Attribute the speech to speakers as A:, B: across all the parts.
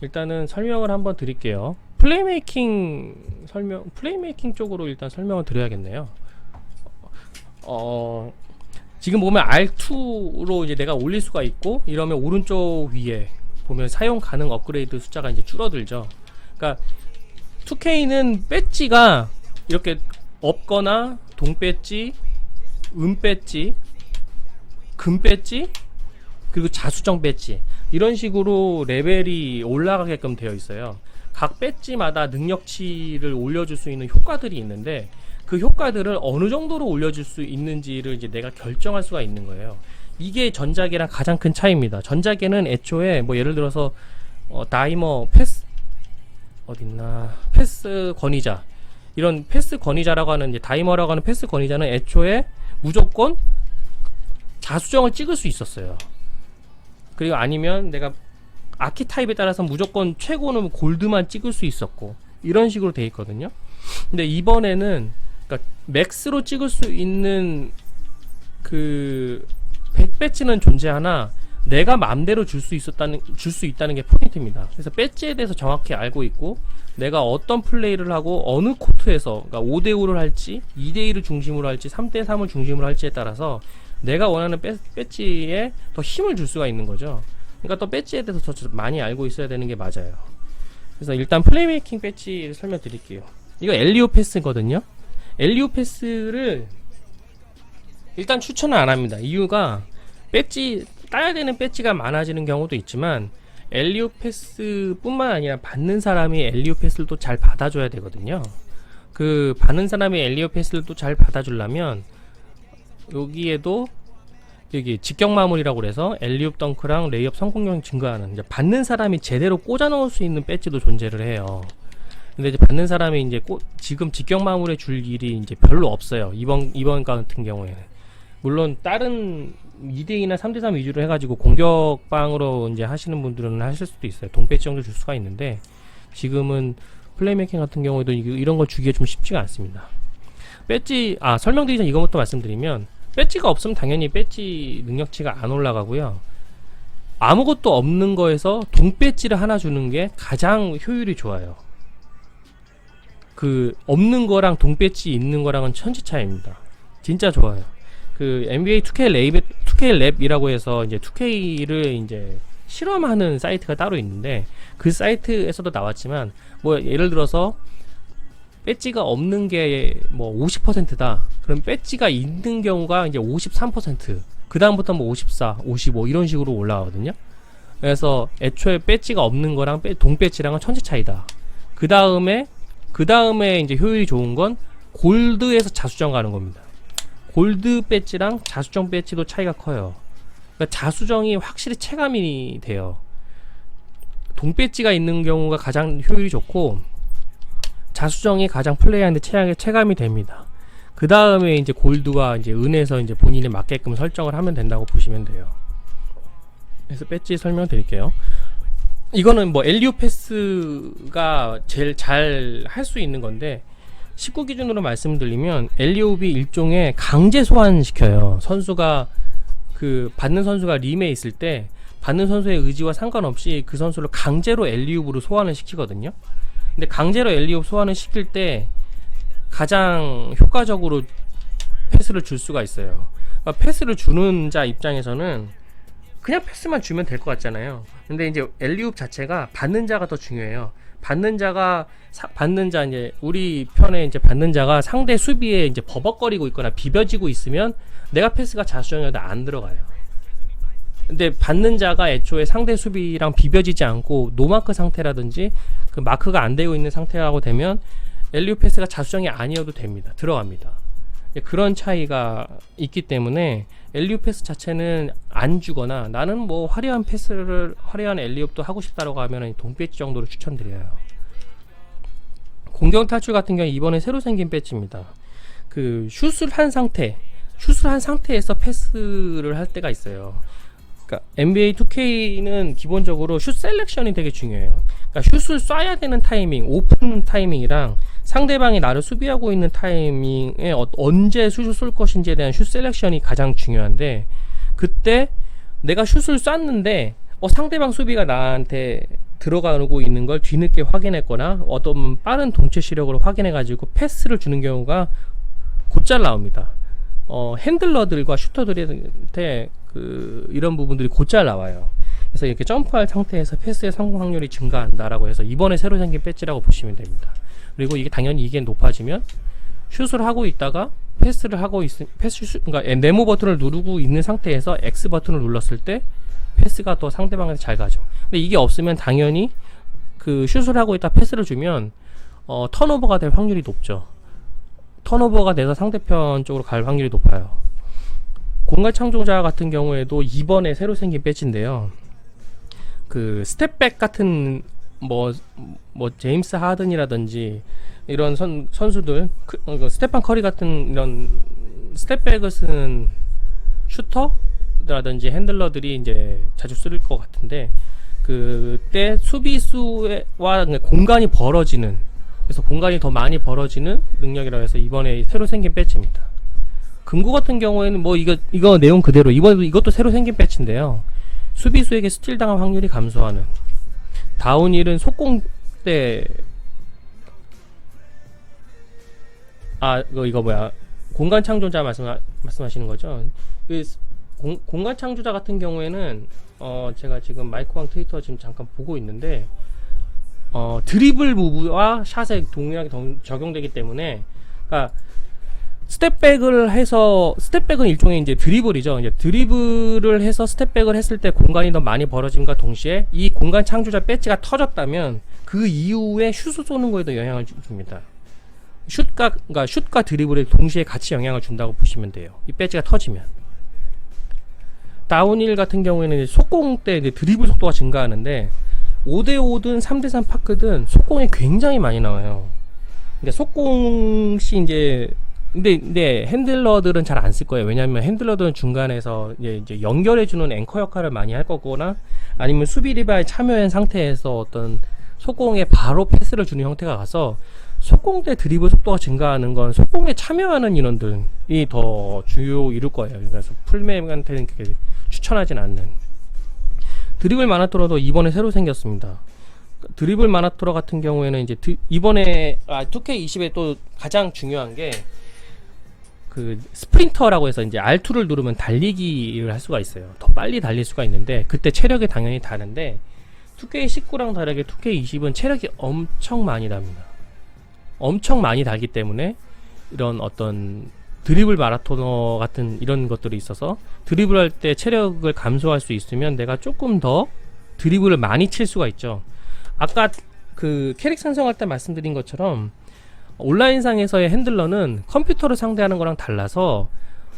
A: 일단은 설명을 한번 드릴게요. 플레이메이킹 설명, 플레이메이킹 쪽으로 일단 설명을 드려야겠네요. 어, 지금 보면 R2로 이제 내가 올릴 수가 있고 이러면 오른쪽 위에 보면 사용 가능 업그레이드 숫자가 이제 줄어들죠. 그러니까 2K는 배지가 이렇게 없거나 동 배지, 은 배지, 금 배지, 그리고 자수정 배지 이런 식으로 레벨이 올라가게끔 되어 있어요. 각 배지마다 능력치를 올려줄 수 있는 효과들이 있는데 그 효과들을 어느 정도로 올려줄 수 있는지를 이제 내가 결정할 수가 있는 거예요. 이게 전자계랑 가장 큰 차이입니다. 전자계는 애초에 뭐 예를 들어서 어, 다이머 패스 어딨나 패스 권위자 이런 패스 권위자라고 하는 이제 다이머라고 하는 패스 권위자는 애초에 무조건 자수정을 찍을 수 있었어요. 그리고 아니면 내가 아키 타입에 따라서 무조건 최고는 골드만 찍을 수 있었고 이런 식으로 돼 있거든요. 근데 이번에는 그러니까 맥스로 찍을 수 있는 그 배지는 존재하나 내가 마음대로 줄 수 있었다는 줄 수 있다는 게 포인트입니다. 그래서 배지에 대해서 정확히 알고 있고 내가 어떤 플레이를 하고 어느 코트에서 그러니까 5대 5를 할지 2대 2를 중심으로 할지 3대 3을 중심으로 할지에 따라서 내가 원하는 배, 배지에 더 힘을 줄 수가 있는 거죠. 그러니까 또 배지에 대해서 더 많이 알고 있어야 되는 게 맞아요. 그래서 일단 플레이메이킹 배지 설명드릴게요. 이거 엘리오 패스거든요. 엘리오 패스를 일단 추천을 안 합니다. 이유가 배지 따야 되는 배지가 많아지는 경우도 있지만 엘리오 패스뿐만 아니라 받는 사람이 엘리오 패스를 또 잘 받아줘야 되거든요. 그 받는 사람이 엘리오 패스를 또 잘 받아주려면 여기에도 여기 직격 마무리라고 그래서 엘리옵 덩크랑 레이업 성공률 증가하는 이제 받는 사람이 제대로 꽂아 넣을 수 있는 배지도 존재를 해요. 근데 이제 받는 사람이 이제 꽂, 지금 직격 마무리 줄 일이 이제 별로 없어요. 이번 이번 같은 경우에는 물론 다른 2대2나 3대3 위주로 해가지고 공격방으로 이제 하시는 분들은 하실 수도 있어요. 동배지 정도 줄 수가 있는데 지금은 플레이메이킹 같은 경우에도 이- 이런 걸 주기가 좀 쉽지가 않습니다. 배지 아 설명드리기 전 이것부터 말씀드리면 배지가 없으면 당연히 배지 능력치가 안 올라가고요. 아무것도 없는 거에서 동배지를 하나 주는 게 가장 효율이 좋아요. 그 없는 거랑 동배지 있는 거랑은 천지 차이입니다. 진짜 좋아요. 그 NBA 2K 랩 2K 랩이라고 해서 이제 2K를 이제 실험하는 사이트가 따로 있는데 그 사이트에서도 나왔지만 뭐 예를 들어서 배지가 없는 게 뭐 50%다. 그럼 배지가 있는 경우가 이제 53%. 그 다음부터 뭐 54, 55 이런 식으로 올라가거든요. 그래서 애초에 배지가 없는 거랑 배- 동배지랑은 천지 차이다. 그 다음에 그 다음에 이제 효율이 좋은 건 골드에서 자수정 가는 겁니다. 골드 배지랑 자수정 배지도 차이가 커요. 그러니까 자수정이 확실히 체감이 돼요. 동배지가 있는 경우가 가장 효율이 좋고 자수정이 가장 플레이하는데 체감이, 체감이 됩니다. 그 다음에 이제 골드와 이제 은에서 이제 본인에 맞게끔 설정을 하면 된다고 보시면 돼요. 그래서 배지 설명드릴게요. 이거는 뭐 엘리오 패스가 제일 잘 할 수 있는 건데 19 기준으로 말씀드리면 엘리옵이 일종의 강제 소환시켜요. 선수가 그 받는 선수가 림에 있을 때 받는 선수의 의지와 상관없이 그 선수를 강제로 엘리옵으로 소환을 시키거든요. 근데 강제로 엘리옵 소환을 시킬 때 가장 효과적으로 패스를 줄 수가 있어요. 그러니까 패스를 주는 자 입장에서는 그냥 패스만 주면 될 것 같잖아요. 근데 이제 엘리옵 자체가 받는 자가 더 중요해요. 받는 자가 사- 받는 자 이제 우리 편에 이제 받는 자가 상대 수비에 이제 버벅거리고 있거나 비벼지고 있으면 내가 패스가 자수정이어도 안 들어가요. 근데 받는 자가 애초에 상대 수비랑 비벼지지 않고 노마크 상태라든지 그 마크가 안 되고 있는 상태라고 되면 엘리오 패스가 자수정이 아니어도 됩니다. 들어갑니다. 그런 차이가 있기 때문에 엘리오 패스 자체는 안 주거나 나는 뭐 화려한 패스를 화려한 엘리옵도 하고 싶다라고 하면 동배지 정도로 추천드려요. 공격 탈출 같은 경우 이번에 새로 생긴 배지입니다. 그 슛을 한 상태, 슛을 한 상태에서 패스를 할 때가 있어요. 그러니까 NBA 2K는 기본적으로 슛 셀렉션이 되게 중요해요. 그러니까 슛을 쏴야 되는 타이밍, 오픈 타이밍이랑 상대방이 나를 수비하고 있는 타이밍에 어- 언제 슛을 쏠 것인지에 대한 슛 셀렉션이 가장 중요한데 그때 내가 슛을 쐈는데 어, 상대방 수비가 나한테 들어가고 있는 걸 뒤늦게 확인했거나 어떤 빠른 동체 시력으로 확인해 가지고 패스를 주는 경우가 곧잘 나옵니다. 어, 핸들러들과 슈터들한테 그 이런 부분들이 곧잘 나와요. 그래서 이렇게 점프할 상태에서 패스의 성공 확률이 증가한다라고 해서 이번에 새로 생긴 배지라고 보시면 됩니다. 그리고 이게 당연히 이게 높아지면 슛을 하고 있다가 패스를 하고 있 패스 슛, 그러니까 네모 버튼을 누르고 있는 상태에서 X 버튼을 눌렀을 때 패스가 또 상대방한테 잘 가죠. 근데 이게 없으면 당연히 그 슛을 하고 있다 패스를 주면 어, 턴오버가 될 확률이 높죠. 턴오버가 돼서 상대편 쪽으로 갈 확률이 높아요. 공간 창조자 같은 경우에도 이번에 새로 생긴 배지인데요. 그 스텝백 같은 뭐, 뭐 제임스 하든이라든지 이런 선, 선수들 그, 어, 그 스테판 커리 같은 이런 스텝백을 쓰는 슈터라든지 핸들러들이 이제 자주 쓸 것 같은데 그때 수비수와 공간이 벌어지는 그래서 공간이 더 많이 벌어지는 능력이라고 해서 이번에 새로 생긴 배지입니다. 금고 같은 경우에는 뭐 이거 이거 내용 그대로 이번 이것도 새로 생긴 배지인데요. 수비수에게 스틸 당할 확률이 감소하는 다운힐은 속공 때 아, 이거, 이거 뭐야. 공간 창조자 말씀, 말씀하시는 거죠? 그, 공, 공간 창조자 같은 경우에는, 어, 제가 지금 마이크왕 트위터 지금 잠깐 보고 있는데, 어, 드리블 무브와 샷에 동일하게 동- 적용되기 때문에, 그니까, 스텝백을 해서, 스텝백은 일종의 이제 드리블이죠. 이제 드리블을 해서 스텝백을 했을 때 공간이 더 많이 벌어짐과 동시에 이 공간 창조자 배지가 터졌다면 그 이후에 슛을 쏘는 거에도 영향을 주- 줍니다. 슛과 그러니까 슛과 드리블에 동시에 같이 영향을 준다고 보시면 돼요. 이 배지가 터지면. 다운힐 같은 경우에는 속공 때 드리블 속도가 증가하는데 5대5든 3대3 파크든 속공이 굉장히 많이 나와요. 근데 속공 시 이제 근데 근데 핸들러들은 잘 안 쓸 거예요. 왜냐하면 핸들러들은 중간에서 이제, 연결해주는 앵커 역할을 많이 할 거거나 아니면 수비 리바에 참여한 상태에서 어떤 속공에 바로 패스를 주는 형태가 가서 속공 때 드리블 속도가 증가하는 건 속공에 참여하는 인원들이 더 주요 이룰 거예요. 그래서 풀맵한테는 그렇게 추천하진 않는. 드리블 마나토라도 이번에 새로 생겼습니다. 드리블 마나토라 같은 경우에는 이제 드- 이번에 아, 2K20에 또 가장 중요한 게 그 스프린터라고 해서 이제 R2를 누르면 달리기를 할 수가 있어요. 더 빨리 달릴 수가 있는데 그때 체력이 당연히 다른데 2K19랑 다르게 2K20은 체력이 엄청 많이 납니다. 엄청 많이 달기 때문에 이런 어떤 드리블 마라토너 같은 이런 것들이 있어서 드리블 할 때 체력을 감소할 수 있으면 내가 조금 더 드리블을 많이 칠 수가 있죠. 아까 그 캐릭 생성할 때 말씀드린 것처럼 온라인상에서의 핸들러는 컴퓨터를 상대하는 거랑 달라서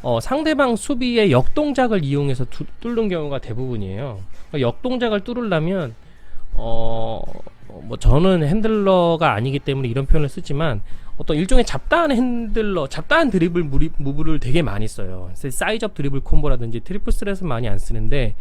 A: 어, 상대방 수비의 역동작을 이용해서 두- 뚫는 경우가 대부분이에요. 그러니까 역동작을 뚫으려면 어, 뭐 저는 핸들러가 아니기 때문에 이런 표현을 쓰지만 어떤 일종의 잡다한 핸들러, 잡다한 드리블 무리, 무브를 되게 많이 써요. 사이즈업 드리블 콤보라든지 트리플 스렛은 많이 안 쓰는데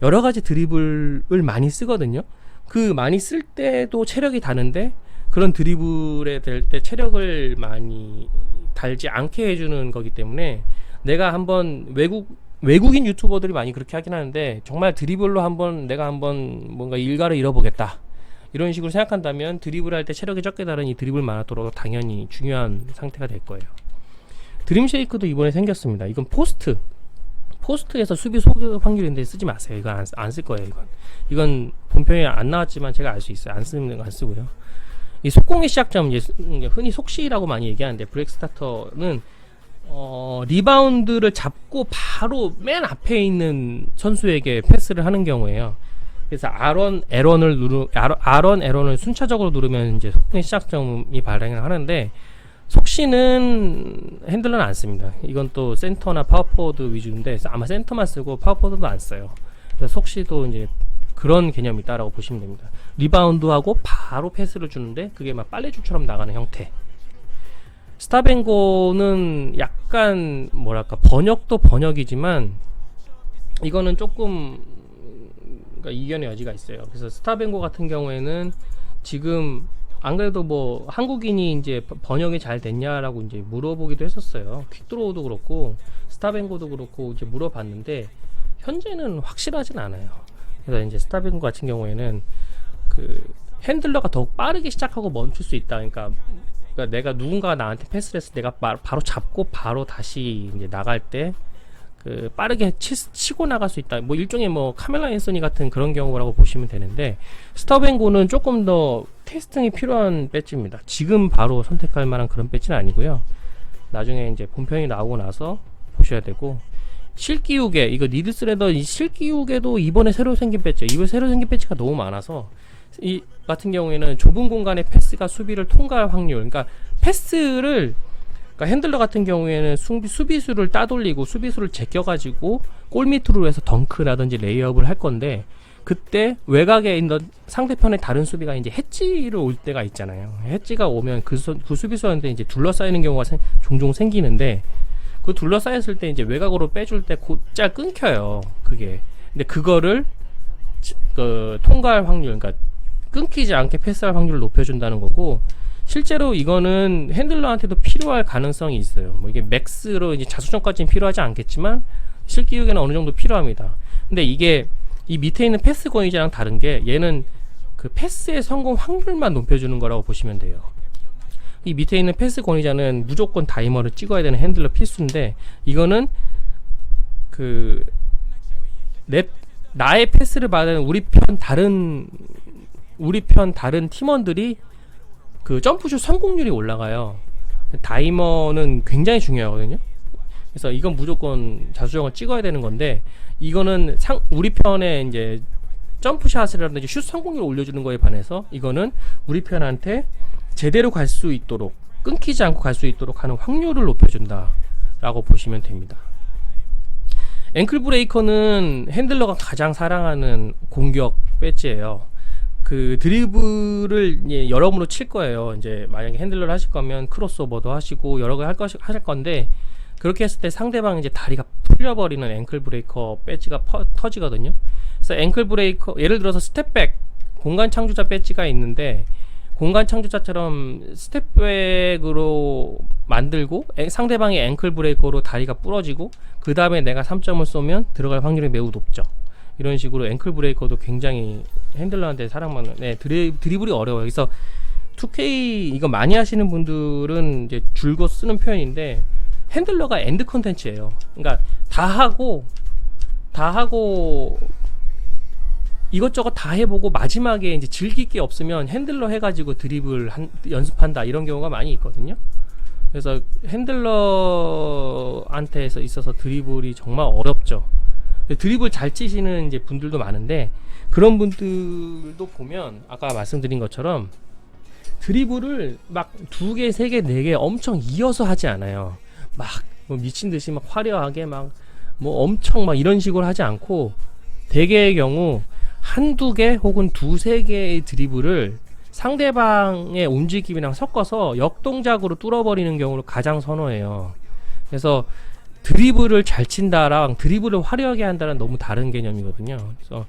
A: 여러 가지 드리블을 많이 쓰거든요. 그 많이 쓸 때도 체력이 다는데 그런 드리블에 될 때 체력을 많이 달지 않게 해주는 거기 때문에 내가 한번 외국 외국인 유튜버들이 많이 그렇게 하긴 하는데 정말 드리블로 한번 내가 한번 뭔가 일가를 잃어보겠다 이런 식으로 생각한다면 드리블 할 때 체력이 적게 다른 이 드리블 마라토로 당연히 중요한 상태가 될 거예요. 드림 쉐이크도 이번에 생겼습니다. 이건 포스트 포스트에서 수비 소급 확률인데 쓰지 마세요. 이건 안쓸 거예요. 이건 이건 본편에 안 나왔지만 제가 알 수 있어요. 안 쓰는 거안 쓰고요. 이 속공의 시작점 이제 흔히 속시라고 많이 얘기하는데 브레이크 스타터는 어, 리바운드를 잡고 바로 맨 앞에 있는 선수에게 패스를 하는 경우에요. 그래서 R1, L1을 누르, R1, L1을 순차적으로 누르면 이제 속공의 시작점이 발행을 하는데, 속시는 핸들러는 안 씁니다. 이건 또 센터나 파워포워드 위주인데, 아마 센터만 쓰고 파워포워드도 안 써요. 그래서 속시도 이제 그런 개념이 있다라고 보시면 됩니다. 리바운드하고 바로 패스를 주는데, 그게 막 빨래줄처럼 나가는 형태. 스타뱅고는 약간 뭐랄까 번역도 번역이지만 이거는 조금 그러니까 이견의 여지가 있어요. 그래서 스타뱅고 같은 경우에는 지금 안 그래도 뭐 한국인이 이제 번역이 잘 됐냐라고 이제 물어보기도 했었어요. 퀵드로우도 그렇고 스타뱅고도 그렇고 이제 물어봤는데 현재는 확실하진 않아요. 그래서 이제 스타뱅고 같은 경우에는 그그 핸들러가 더욱 빠르게 시작하고 멈출 수 있다. 그러니까, 그러니까 내가 누군가가 나한테 패스를 해서 내가 바, 바로 잡고 바로 다시 이제 나갈 때 그 빠르게 치, 치고 나갈 수 있다. 뭐 일종의 뭐 카멜라 앤서니 같은 그런 경우라고 보시면 되는데 스터뱅고는 조금 더 테스팅이 필요한 배지입니다. 지금 바로 선택할 만한 그런 배지는 아니고요. 나중에 이제 본편이 나오고 나서 보셔야 되고 실기우개 이거 니드스레더 이 실기우개도 이번에 새로 생긴 배지 이번 새로 생긴 배지가 너무 많아서 이 같은 경우에는 좁은 공간에 패스가 수비를 통과할 확률 그러니까 패스를 그러니까 핸들러 같은 경우에는 수비, 수비수를 따돌리고 수비수를 제껴가지고 골 밑으로 해서 덩크라든지 레이업을 할 건데 그때 외곽에 있는 상대편의 다른 수비가 이제 해지를 올 때가 있잖아요. 해지가 오면 그, 수, 그 수비수한테 이제 둘러싸이는 경우가 생- 종종 생기는데 그 둘러싸였을 때 이제 외곽으로 빼줄 때 곧잘 끊겨요. 그게. 근데 그거를 지- 그 통과할 확률, 그러니까 끊기지 않게 패스할 확률을 높여준다는 거고 실제로 이거는 핸들러한테도 필요할 가능성이 있어요. 뭐 이게 맥스로 이제 자수정까지는 필요하지 않겠지만 실기육에는 어느 정도 필요합니다. 근데 이게 이 밑에 있는 패스 권위자랑 다른 게 얘는 그 패스의 성공 확률만 높여주는 거라고 보시면 돼요. 이 밑에 있는 패스 권위자는 무조건 다이머를 찍어야 되는 핸들러 필수인데 이거는 그 내 나의 패스를 받은 우리 편 다른 우리 편 다른 팀원들이 그 점프슛 성공률이 올라가요. 다이머는 굉장히 중요하거든요. 그래서 이건 무조건 자수정을 찍어야 되는 건데 이거는 상 우리 편에 이제 점프샷이라든지 슛 성공률 올려주는 거에 반해서 이거는 우리 편한테 제대로 갈 수 있도록 끊기지 않고 갈 수 있도록 하는 확률을 높여준다라고 보시면 됩니다. 앵클 브레이커는 핸들러가 가장 사랑하는 공격 배지예요. 그 드리블을 이제 여러모로 칠 거예요. 이제 만약에 핸들러를 하실 거면 크로스오버도 하시고 여러 개할 것이 하실 건데 그렇게 했을 때 상대방 이제 다리가 풀려버리는 앵클 브레이커 배지가 퍼- 터지거든요. 그래서 앵클 브레이커 예를 들어서 스텝백 공간 창조자 배지가 있는데 공간 창조자처럼 스텝백으로 만들고 앵- 상대방의 앵클 브레이커로 다리가 부러지고 그 다음에 내가 3점을 쏘면 들어갈 확률이 매우 높죠. 이런 식으로 앵클 브레이커도 굉장히 핸들러한테 사랑받는 네, 드리, 드리블이 어려워요. 그래서 2K 이거 많이 하시는 분들은 이제 줄곧 쓰는 표현인데 핸들러가 엔드 컨텐츠예요. 그러니까 다 하고 다 하고 이것저것 다 해보고 마지막에 이제 즐길 게 없으면 핸들러 해가지고 드리블 한, 연습한다 이런 경우가 많이 있거든요. 그래서 핸들러한테 있어서 드리블이 정말 어렵죠. 드리블 잘 치시는 이제 분들도 많은데 그런 분들도 보면 아까 말씀드린 것처럼 드리블을 막 두 개, 세 개, 네 개 엄청 이어서 하지 않아요. 막 뭐 미친 듯이 막 화려하게 막 뭐 엄청 막 이런 식으로 하지 않고 대개의 경우 한두 개 혹은 두세 개의 드리블을 상대방의 움직임이랑 섞어서 역동작으로 뚫어버리는 경우를 가장 선호해요. 그래서 드리블을 잘 친다랑 드리블을 화려하게 한다는 너무 다른 개념이거든요. 그래서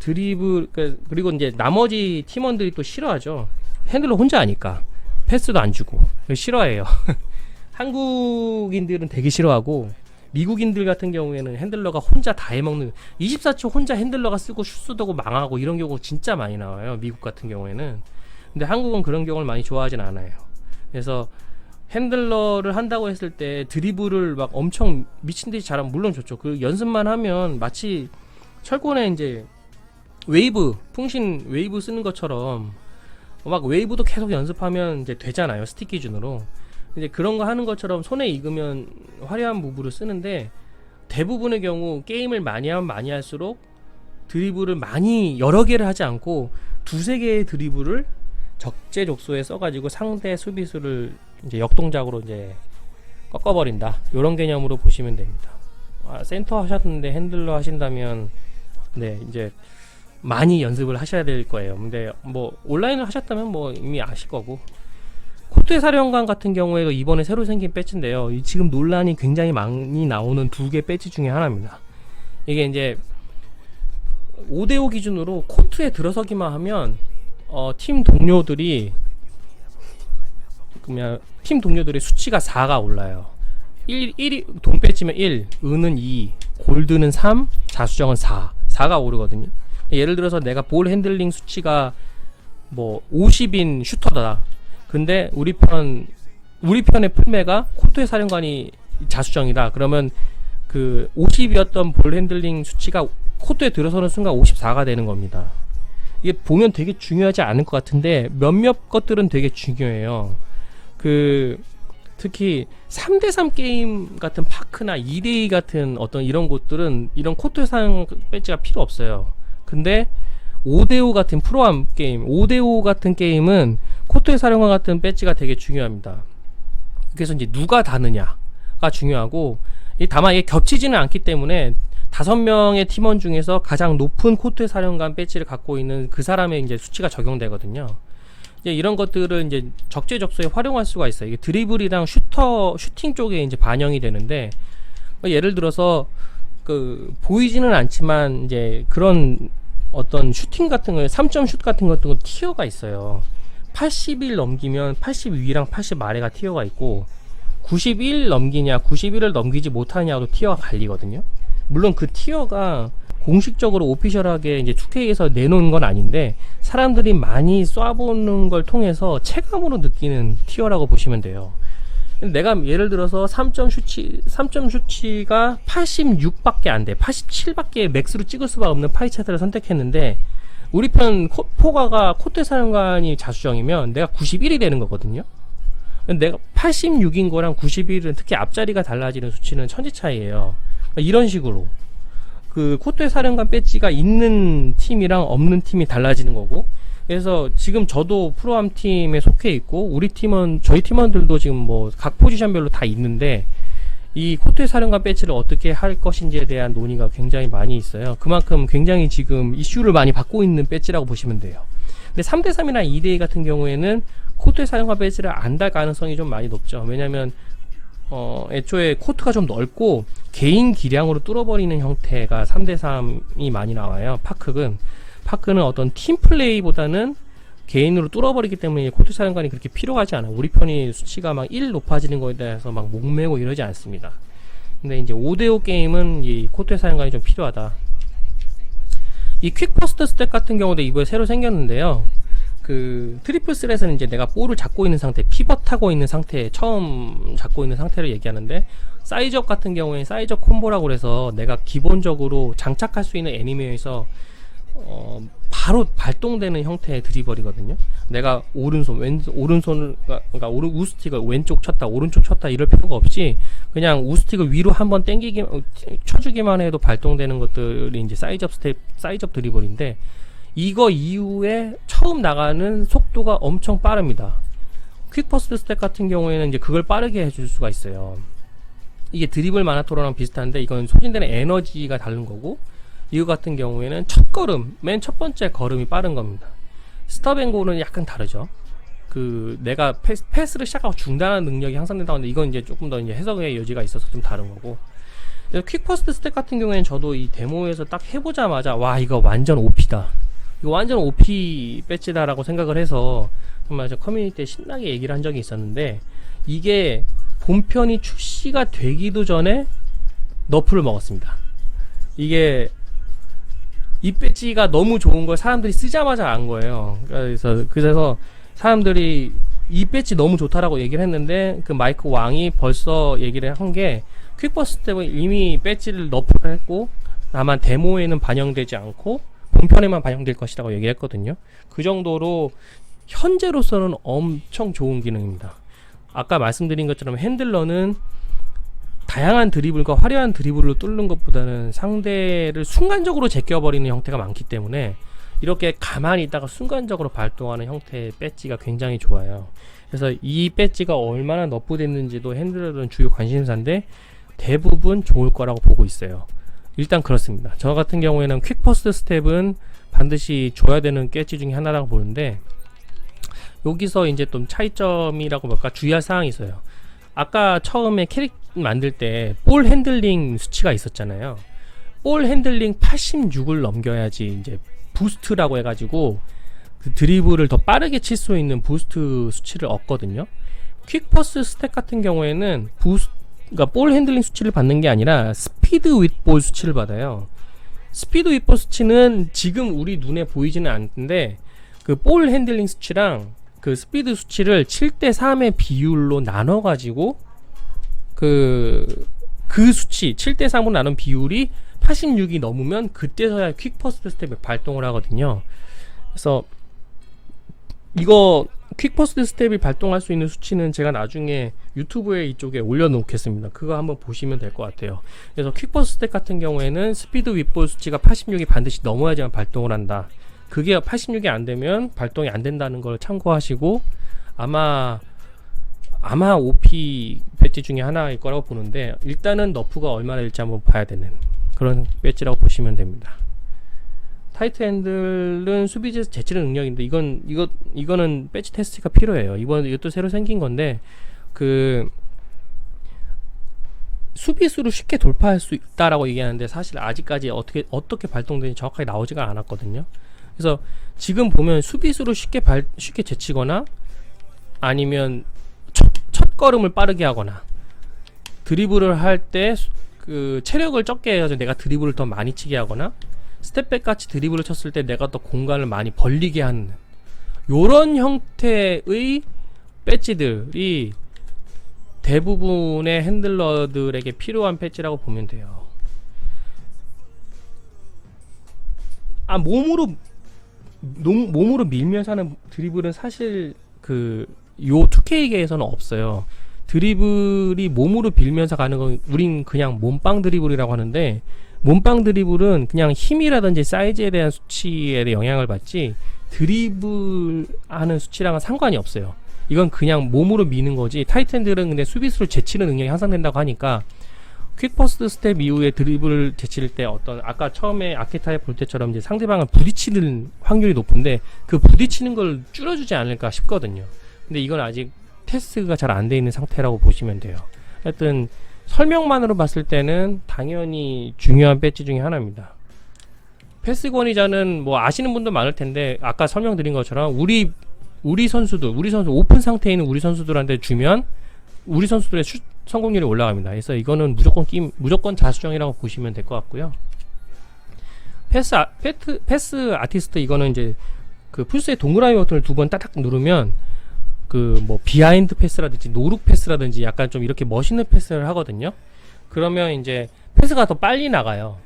A: 드리블 그- 그리고 이제 나머지 팀원들이 또 싫어하죠. 핸들러 혼자 하니까 패스도 안 주고 싫어해요. 한국인들은 되게 싫어하고 미국인들 같은 경우에는 핸들러가 혼자 다 해먹는 24초 혼자 핸들러가 쓰고 슛 쏘고 망하고 이런 경우 진짜 많이 나와요. 미국 같은 경우에는. 근데 한국은 그런 경우를 많이 좋아하진 않아요. 그래서 핸들러를 한다고 했을 때 드리블을 막 엄청 미친 듯이 잘하면 물론 좋죠. 그 연습만 하면 마치 철권에 이제 웨이브 풍신 웨이브 쓰는 것처럼 막 웨이브도 계속 연습하면 이제 되잖아요. 스틱 기준으로. 이제 그런 거 하는 것처럼 손에 익으면 화려한 무브를 쓰는데 대부분의 경우 게임을 많이 하면 많이 할수록 드리블을 많이 여러 개를 하지 않고 두세 개의 드리블을 적재적소에 써가지고 상대 수비수를 이제 역동작으로 이제 꺾어버린다. 이런 개념으로 보시면 됩니다. 아, 센터 하셨는데 핸들러 하신다면 네 이제 많이 연습을 하셔야 될 거예요. 근데 뭐 온라인을 하셨다면 뭐 이미 아실 거고 코트의 사령관 같은 경우에 이번에 새로 생긴 배지인데요. 이 지금 논란이 굉장히 많이 나오는 두 개 배지 중에 하나입니다. 이게 이제 5대5 기준으로 코트에 들어서기만 하면 어, 팀 동료들이 그러면 팀 동료들의 수치가 4가 올라요. 1, 1이 돈 배지면 1, 은은 2, 골드는 3, 자수정은 4. 4가 오르거든요. 예를 들어서 내가 볼 핸들링 수치가 뭐 50인 슈터다. 근데 우리 편 우리 편의 풀매가 코트의 사령관이 자수정이다. 그러면 그 50이었던 볼 핸들링 수치가 코트에 들어서는 순간 54가 되는 겁니다. 이게 보면 되게 중요하지 않을 것 같은데 몇몇 것들은 되게 중요해요. 그 특히 3대3 게임 같은 파크나 2대2 같은 어떤 이런 곳들은 이런 코트 상 배지가 필요 없어요. 근데 5대5 같은 프로암 게임, 5대5 같은 게임은 코트의 사령관 같은 배지가 되게 중요합니다. 그래서 이제 누가 다느냐가 중요하고 이 다만 이게 겹치지는 않기 때문에 다섯 명의 팀원 중에서 가장 높은 코트의 사령관 배지를 갖고 있는 그 사람의 이제 수치가 적용되거든요. 이제 이런 것들을 이제 적재적소에 활용할 수가 있어요. 이게 드리블이랑 슈터 슈팅 쪽에 이제 반영이 되는데 뭐 예를 들어서 그 보이지는 않지만 이제 그런 어떤 슈팅 같은 거 3점 슛 같은 것도 티어가 있어요. 80일 넘기면 82랑 80 아래가 티어가 있고 91 넘기냐 91을 넘기지 못하냐도 티어가 갈리거든요. 물론 그 티어가 공식적으로 오피셜하게 이제 2K에서 내놓은 건 아닌데 사람들이 많이 쏴보는 걸 통해서 체감으로 느끼는 티어라고 보시면 돼요. 내가 예를 들어서 3점 슈치 3점 슈치가 86밖에 안 돼. 87밖에 맥스로 찍을 수가 없는 파이 차트를 선택했는데 우리 편 코, 포가가 코트 사령관이 자수정이면 내가 91이 되는 거거든요. 내가 86인 거랑 91은 특히 앞자리가 달라지는 수치는 천지 차이예요. 이런 식으로 그 코트의 사령관 배지가 있는 팀이랑 없는 팀이 달라지는 거고 그래서 지금 저도 프로암 팀에 속해 있고 우리 팀은 저희 팀원들도 지금 뭐 각 포지션별로 다 있는데 이 코트의 사령관 배지를 어떻게 할 것인지에 대한 논의가 굉장히 많이 있어요. 그만큼 굉장히 지금 이슈를 많이 받고 있는 배지라고 보시면 돼요. 근데 3대3이나 2대2 같은 경우에는 코트의 사령관 배지를 안 달 가능성이 좀 많이 높죠. 왜냐면 어, 애초에 코트가 좀 넓고 개인 기량으로 뚫어버리는 형태가 3대3이 많이 나와요. 파크는 파크는 어떤 팀 플레이보다는 개인으로 뚫어버리기 때문에 코트 사령관이 그렇게 필요하지 않아요. 우리 편이 수치가 막 1 높아지는 거에 대해서 막 목매고 이러지 않습니다. 근데 이제 5대5 게임은 이 코트 사령관이 좀 필요하다. 이 퀵퍼스트 스택 같은 경우도 이번에 새로 생겼는데요. 그 트리플 스렛은 이제 내가 볼을 잡고 있는 상태, 피벗하고 있는 상태, 처음 잡고 있는 상태를 얘기하는데 사이즈업 같은 경우에 사이즈업 콤보라고 그래서 내가 기본적으로 장착할 수 있는 애니메이에서 어, 바로 발동되는 형태의 드리블이거든요. 내가 오른손, 왼 오른손을 그러니까 오른 우스틱을 왼쪽 쳤다, 오른쪽 쳤다 이럴 필요가 없이 그냥 우스틱을 위로 한번 당기기 쳐주기만 해도 발동되는 것들이 이제 사이즈업 스텝, 사이즈업 드리블인데 이거 이후에 처음 나가는 속도가 엄청 빠릅니다. 퀵퍼스트 스텝 같은 경우에는 이제 그걸 빠르게 해줄 수가 있어요. 이게 드리블 마나토로랑 비슷한데 이건 소진되는 에너지가 다른 거고 이거 같은 경우에는 첫 걸음, 맨 첫 번째 걸음이 빠른 겁니다. 스탑앤고는 약간 다르죠. 그 내가 패스, 패스를 시작하고 중단하는 능력이 향상된다고 하는데 이건 이제 조금 더 이제 해석의 여지가 있어서 좀 다른 거고. 퀵퍼스트 스텝 같은 경우에는 저도 이 데모에서 딱 해보자마자 와 이거 완전 OP다. 이거 완전 OP 배지다라고 생각을 해서 정말 저 커뮤니티에 신나게 얘기를 한 적이 있었는데 이게 본편이 출시가 되기도 전에 너프를 먹었습니다. 이게 이 배지가 너무 좋은 걸 사람들이 쓰자마자 안 거예요. 그래서 그래서 사람들이 이 배지 너무 좋다라고 얘기를 했는데 그 마이크 왕이 벌써 얘기를 한 게 퀵버스 때문에 이미 배지를 너프를 했고 다만 데모에는 반영되지 않고 본편에만 반영될 것이라고 얘기를 했거든요. 그 정도로 현재로서는 엄청 좋은 기능입니다. 아까 말씀드린 것처럼 핸들러는 다양한 드리블과 화려한 드리블로 뚫는 것보다는 상대를 순간적으로 제껴버리는 형태가 많기 때문에 이렇게 가만히 있다가 순간적으로 발동하는 형태의 배지가 굉장히 좋아요. 그래서 이 배지가 얼마나 너프됐는지도 핸들러는 주요 관심사인데 대부분 좋을 거라고 보고 있어요. 일단 그렇습니다. 저 같은 경우에는 퀵퍼스트 스텝은 반드시 줘야 되는 깨지 중에 하나라고 보는데 여기서 이제 좀 차이점이라고 볼까 주의할 사항이 있어요. 아까 처음에 캐릭 만들 때 볼 핸들링 수치가 있었잖아요. 볼 핸들링 86을 넘겨야지 이제 부스트라고 해가지고 그 드리블을 더 빠르게 칠 수 있는 부스트 수치를 얻거든요. 퀵퍼스 스택 같은 경우에는 부스 그러니까 볼 핸들링 수치를 받는 게 아니라 스피드 윗볼 수치를 받아요. 스피드 윗볼 수치는 지금 우리 눈에 보이지는 않는데 그 볼 핸들링 수치랑 그 스피드 수치를 7대 3의 비율로 나눠 가지고 그, 그 수치 7대 3으로 나눈 비율이 86이 넘으면 그때서야 퀵 퍼스트 스텝이 발동을 하거든요. 그래서 이거 퀵 퍼스트 스텝이 발동할 수 있는 수치는 제가 나중에 유튜브에 이쪽에 올려놓겠습니다. 그거 한번 보시면 될 것 같아요. 그래서 퀵 퍼스트 스텝 같은 경우에는 스피드 윗볼 수치가 86이 반드시 넘어야지만 발동을 한다. 그게 86이 안 되면 발동이 안 된다는 걸 참고하시고 아마 아마 OP 배지 중에 하나일 거라고 보는데 일단은 너프가 얼마나 될지 한번 봐야 되는 그런 배지라고 보시면 됩니다. 타이트 핸들은 수비지에서 제치는 능력인데 이건 이거 이거는 배지 테스트가 필요해요. 이번 이것도 새로 생긴 건데 그 수비수로 쉽게 돌파할 수 있다라고 얘기하는데 사실 아직까지 어떻게 어떻게 발동되는지 정확하게 나오지가 않았거든요. 그래서 지금 보면 수비수로 쉽게 발 쉽게 제치거나 아니면 첫, 첫 걸음을 빠르게 하거나 드리블을 할 때 그 체력을 적게 해서 내가 드리블을 더 많이 치게 하거나 스텝백 같이 드리블을 쳤을 때 내가 더 공간을 많이 벌리게 하는 요런 형태의 배지들이 대부분의 핸들러들에게 필요한 배지라고 보면 돼요. 아 몸으로 몸, 몸으로 밀면서 하는 드리블은 사실 그 요 2K계에서는 없어요. 드리블이 몸으로 빌면서 가는 건 우린 그냥 몸빵 드리블이라고 하는데 몸빵 드리블은 그냥 힘이라든지 사이즈에 대한 수치에 영향을 받지 드리블 하는 수치랑은 상관이 없어요. 이건 그냥 몸으로 미는 거지 타이트핸들은 근데 수비수를 제치는 능력이 향상된다고 하니까 퀵퍼스트 스텝 이후에 드리블을 제칠 때 어떤 아까 처음에 아케타입 볼 때처럼 이제 상대방을 부딪히는 확률이 높은데 그 부딪히는 걸 줄여주지 않을까 싶거든요. 근데 이건 아직 테스트가 잘 안 돼 있는 상태라고 보시면 돼요. 하여튼 설명만으로 봤을 때는 당연히 중요한 배지 중에 하나입니다. 패스 권위자는 뭐 아시는 분도 많을 텐데 아까 설명드린 것처럼 우리 우리 선수들 우리 선수 오픈 상태에 있는 우리 선수들한테 주면 우리 선수들의 슛 성공률이 올라갑니다. 그래서 이거는 무조건 끼, 무조건 자수정이라고 보시면 될 것 같고요. 패스 아, 패트, 패스 아티스트 이거는 이제 그 풀스의 동그라미 버튼을 두 번 따닥 누르면 그 뭐 비하인드 패스라든지 노룩 패스라든지 약간 좀 이렇게 멋있는 패스를 하거든요. 그러면 이제 패스가 더 빨리 나가요.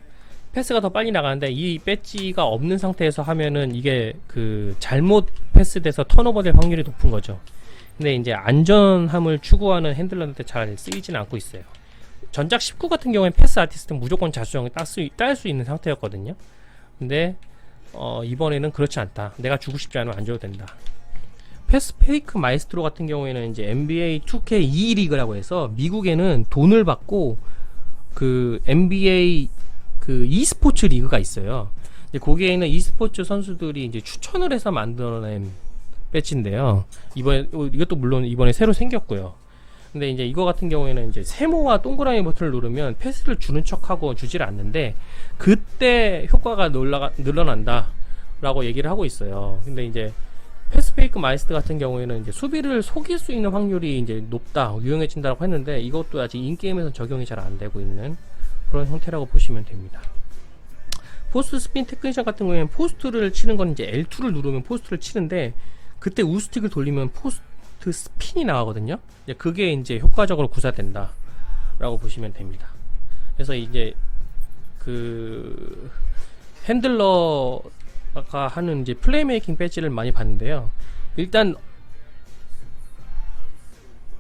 A: 패스가 더 빨리 나가는데 이 배지가 없는 상태에서 하면은 이게 그 잘못 패스돼서 턴오버 될 확률이 높은 거죠. 근데 이제 안전함을 추구하는 핸들러한테 잘 쓰이지는 않고 있어요. 전작 19 같은 경우에 패스 아티스트는 무조건 자수정을 딸수 있는 상태였거든요. 근데 어, 이번에는 그렇지 않다. 내가 주고 싶지 않으면 안 줘도 된다. 패스 페이크 마이스트로 같은 경우에는 이제 NBA 2K 2 리그라고 해서 미국에는 돈을 받고 그 NBA 그 e스포츠 리그가 있어요. 이제 거기에 있는 e스포츠 선수들이 이제 추천을 해서 만들어낸 배지인데요. 이번에 어, 이것도 물론 이번에 새로 생겼고요. 근데 이제 이거 같은 경우에는 이제 세모와 동그라미 버튼을 누르면 패스를 주는 척하고 주질 않는데 그때 효과가 놀라가, 늘어난다라고 얘기를 하고 있어요. 근데 이제 패스페이크 마이스트 같은 경우에는 이제 수비를 속일 수 있는 확률이 이제 높다, 유용해진다고 했는데 이것도 아직 인게임에서 적용이 잘 안 되고 있는 그런 형태라고 보시면 됩니다. 포스트 스핀 테크니션 같은 경우에는 포스트를 치는 건 이제 L2를 누르면 포스트를 치는데 그때 우스틱을 돌리면 포스트 스핀이 나가거든요. 이제 그게 이제 효과적으로 구사된다. 라고 보시면 됩니다. 그래서 이제 그 핸들러 가 하는 이제 플레이메이킹 배지를 많이 봤는데요. 일단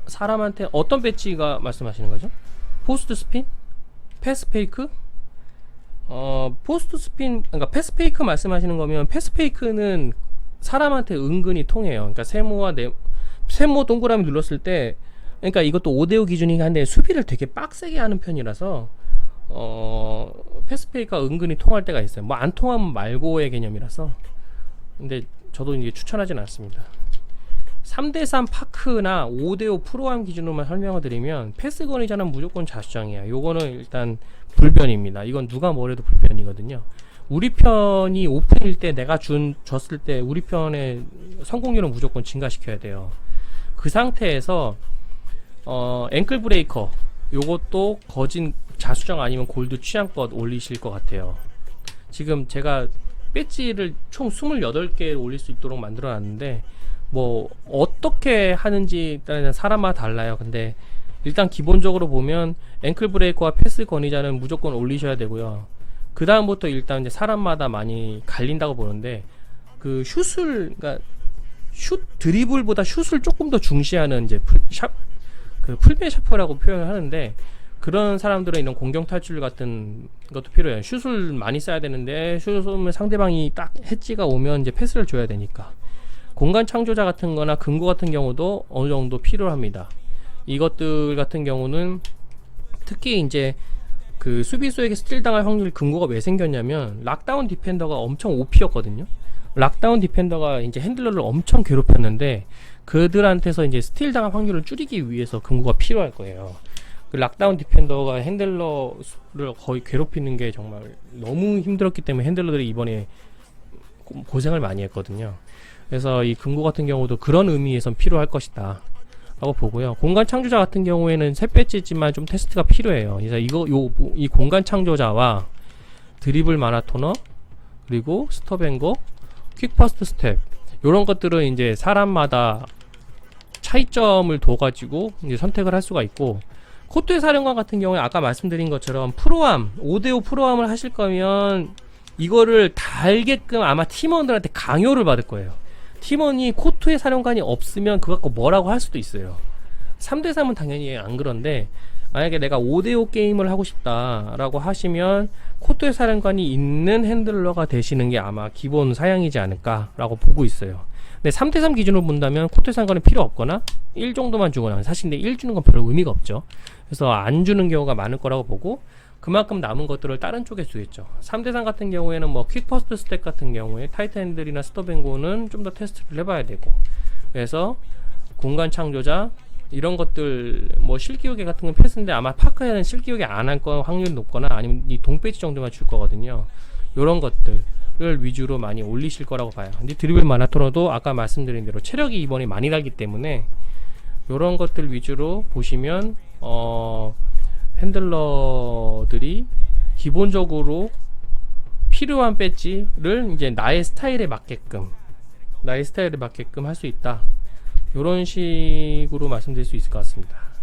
A: 사람한테 어떤 배지가 말씀하시는 거죠? 포스트 스핀? 패스 페이크? 어, 포스트 스핀, 그러니까 패스 페이크 말씀하시는 거면 패스 페이크는 사람한테 은근히 통해요. 그러니까 세모와 네, 세모 동그라미 눌렀을 때, 그러니까 이것도 5대5 기준이긴 한데 수비를 되게 빡세게 하는 편이라서 어, 패스페이가 은근히 통할 때가 있어요. 뭐 안 통하면 말고의 개념이라서. 근데 저도 이제 추천하진 않습니다. 3대3 파크나 5대5 프로암 기준으로만 설명을 드리면 패스 권위자는 무조건 자수정이에요. 요거는 일단 불변입니다. 이건 누가 뭐래도 불변이거든요. 우리 편이 오픈일 때 내가 준 줬을 때 우리 편의 성공률은 무조건 증가시켜야 돼요. 그 상태에서 어, 앵클 브레이커 요것도 거진 자수정 아니면 골드 취향껏 올리실 것 같아요. 지금 제가 배지를 총 28개 올릴 수 있도록 만들어 놨는데 뭐 어떻게 하는지 일단 사람마다 달라요. 근데 일단 기본적으로 보면 앵클 브레이커와 패스 권위자는 무조건 올리셔야 되고요. 그 다음부터 일단 이제 사람마다 많이 갈린다고 보는데 그 슛을 그러니까 슛 드리블보다 슛을 조금 더 중시하는 이제 풀, 샵, 그 풀베 샤퍼라고 표현을 하는데 그런 사람들은 이런 공격 탈출 같은 것도 필요해요. 슛을 많이 써야 되는데 슛을 쏘면 상대방이 딱 해지가 오면 이제 패스를 줘야 되니까 공간 창조자 같은 거나 근거 같은 경우도 어느 정도 필요합니다. 이것들 같은 경우는 특히 이제 그 수비수에게 스틸 당할 확률 근거가 왜 생겼냐면 락다운 디펜더가 엄청 OP였거든요. 락다운 디펜더가 이제 핸들러를 엄청 괴롭혔는데 그들한테서 이제 스틸 당할 확률을 줄이기 위해서 근거가 필요할 거예요. 그 락다운 디펜더가 핸들러를 거의 괴롭히는 게 정말 너무 힘들었기 때문에 핸들러들이 이번에 고- 고생을 많이 했거든요. 그래서 이 근거 같은 경우도 그런 의미에선 필요할 것이다. 라고 보고요. 공간 창조자 같은 경우에는 새 배지지만 좀 테스트가 필요해요. 그래서 이거 요 이 공간 창조자와 드리블 마라토너 그리고 스톱앤고 퀵 퍼스트 스텝 요런 것들은 이제 사람마다 차이점을 둬 가지고 이제 선택을 할 수가 있고 코트의 사령관 같은 경우에 아까 말씀드린 것처럼 프로암 5대5 프로암을 하실 거면 이거를 다 알게끔 아마 팀원들한테 강요를 받을 거예요. 팀원이 코트의 사령관이 없으면 그거 갖고 뭐라고 할 수도 있어요. 3대3은 당연히 안 그런데 만약에 내가 5대5 게임을 하고 싶다라고 하시면 코트의 사령관이 있는 핸들러가 되시는 게 아마 기본 사양이지 않을까라고 보고 있어요. 근데 3대3 기준으로 본다면 코트의 사령관이 필요 없거나 1 정도만 주거나 사실 근데 1 주는 건별 의미가 없죠. 그래서 안 주는 경우가 많을 거라고 보고 그만큼 남은 것들을 다른 쪽에 쓰겠죠. 3대3 같은 경우에는 뭐 퀵퍼스트 스택 같은 경우에 타이트 핸들이나 스톱앤고는 좀 더 테스트를 해봐야 되고 그래서 공간 창조자 이런 것들 뭐 실기호개 같은 건 패스인데 아마 파크에는 실기호개 안할 거 확률이 높거나 아니면 이 동배지 정도만 줄 거거든요. 이런 것들을 위주로 많이 올리실 거라고 봐요. 근데 드리블 마라토너도 아까 말씀드린 대로 체력이 이번에 많이 나기 때문에 이런 것들 위주로 보시면 어 핸들러들이 기본적으로 필요한 배지를 이제 나의 스타일에 맞게끔 나의 스타일에 맞게끔 할 수 있다. 이런 식으로 말씀드릴 수 있을 것 같습니다.